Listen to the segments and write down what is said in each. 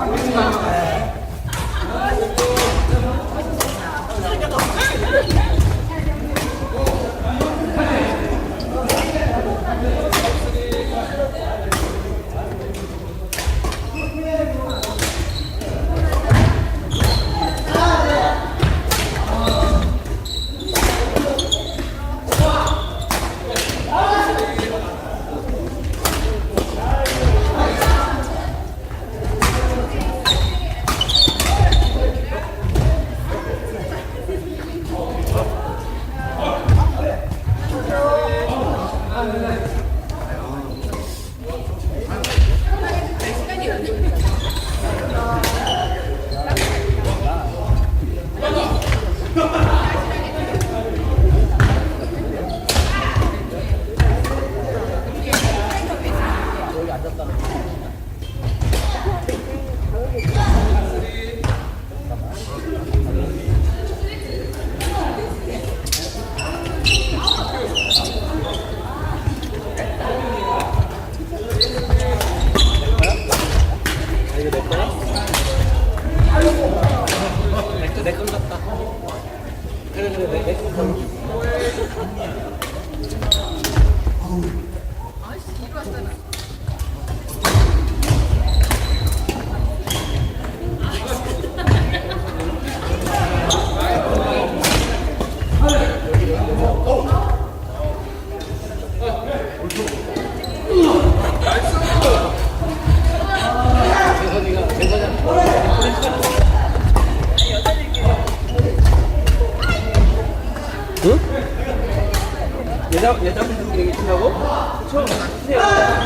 我给你拿 내 끝났다. 그래 그래 내, 내 끝났다. 아이씨 이거 왔잖아. 그렇죠.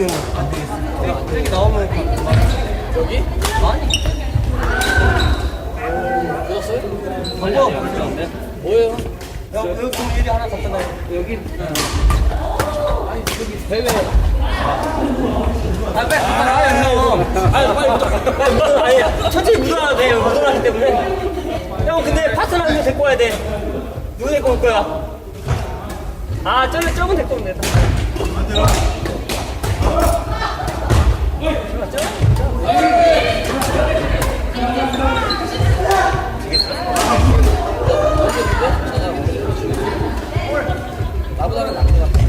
있는 안 되겠어. 여기 나오면 여기? 아니. 묻었어요? 걸려. 뭐예요? 야, 여기 일이 하나 갔잖아. 여기. 아니 여기 대회. 아 빨리 아 형. 빨리 묻어. 빨리 묻어. 아니 천천히 묻어야 돼. 묻어놨기 때문에. 형 근데 파트너 한명 데리고 와야 돼. 누구 데리고 올 거야? 아 저는 저분 데리고 오면 돼. 안 돼요. 나보다는 같아.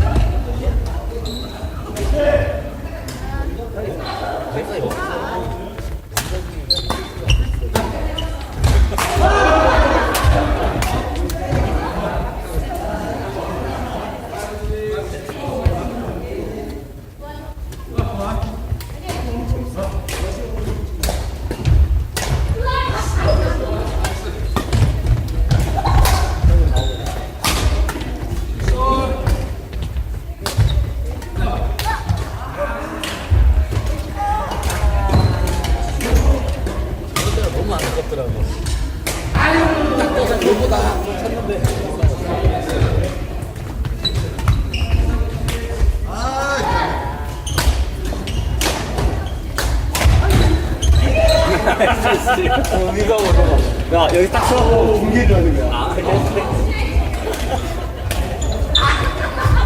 야, 여기 딱 서고 중계를 하는 거야. 아,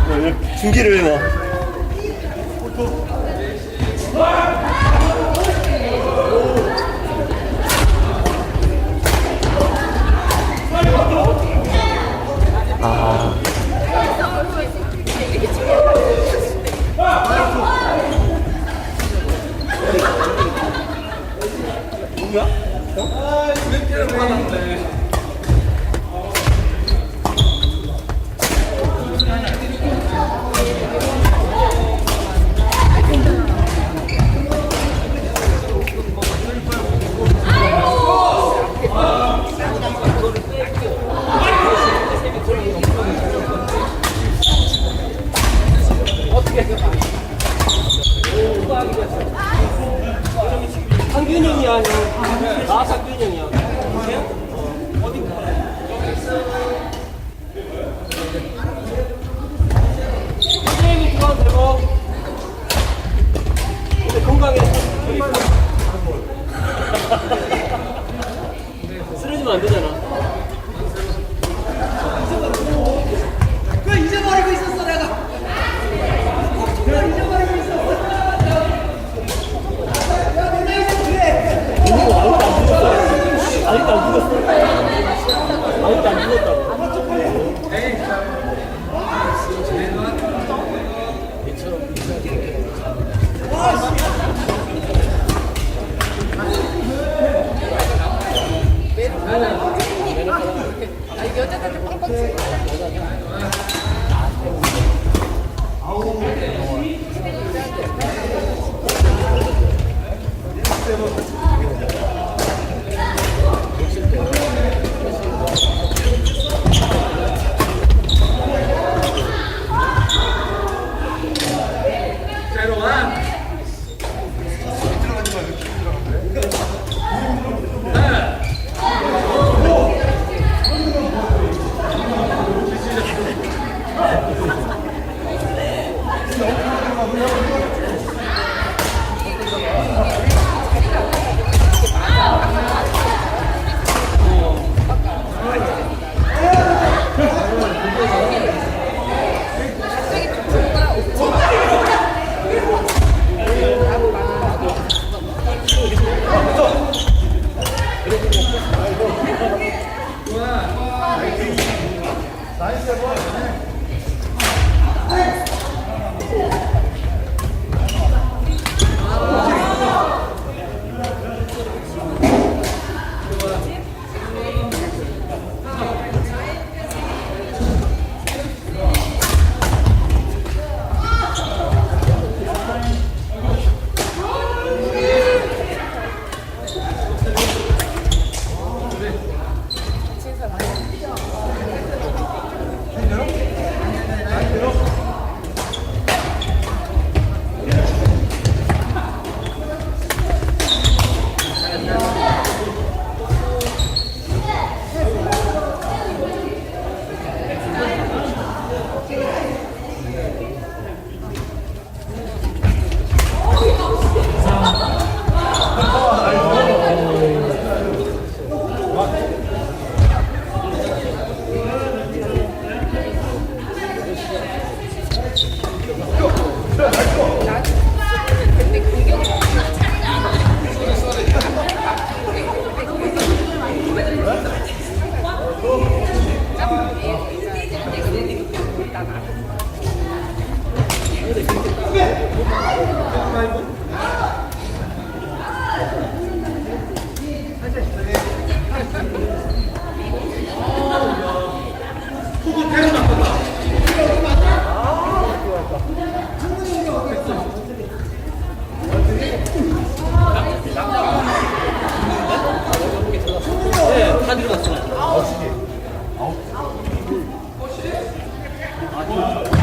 그래? 중계를 해 봐. 어떻게 해요? 상균이 형이야, 형. 나 상균이 형이야. 쓰러지면 안 되잖아.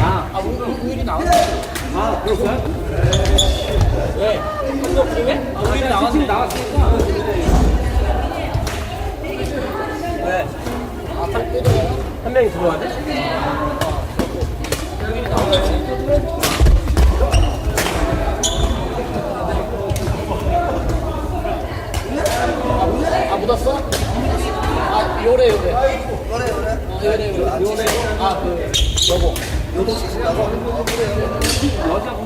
아 오늘 우일이 나왔어 아, 그렇구나. 왜? 그림에? 아 우일이 나왔으니 나왔으니까 왜? 한 명이 들어와야 돼? 아 묻었어? 아 요래 요래. 요래 요래. 어, 요래 요래. 요래. 아 그 여보 여자가